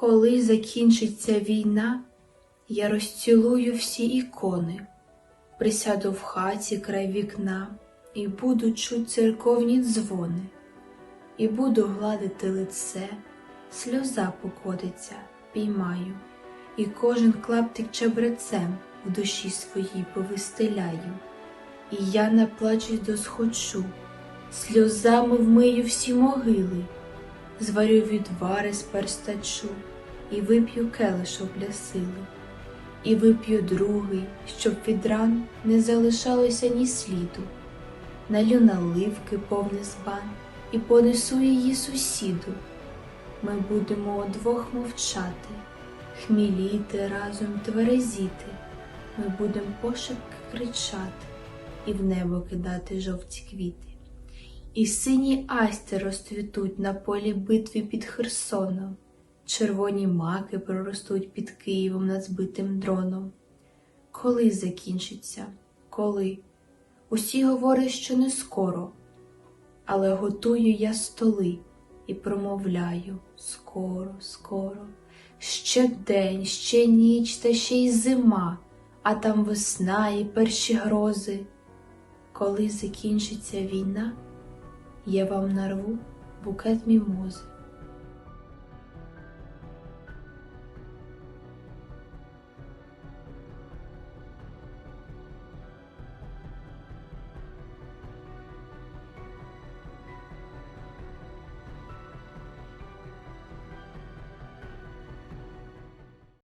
Коли закінчиться війна, я розцілую всі ікони, присяду в хаті край вікна і буду чуть церковні дзвони, і буду гладити лице, сльоза покотиться, піймаю, і кожен клаптик чебрецем в душі своїй повистеляю. І я наплачусь досхочу, сльозами вмию всі могили, зварю відвари з перстачу, і вип'ю келишок для сили, і вип'ю другий, щоб від ран не залишалося ні сліду. Налю наливки повний збан і понесу її сусіду. Ми будемо удвох мовчати, хміліти разом тверезіти, ми будемо пошепки кричати і в небо кидати жовті квіти. І сині асти розцвітуть на полі битви під Херсоном, червоні маки проростуть під Києвом над збитим дроном. Коли закінчиться? Коли? Усі говорять, що не скоро, але готую я столи і промовляю скоро, скоро, ще день, ще ніч, та ще й зима, а там весна і перші грози. Коли закінчиться війна, я вам нарву букет мімози.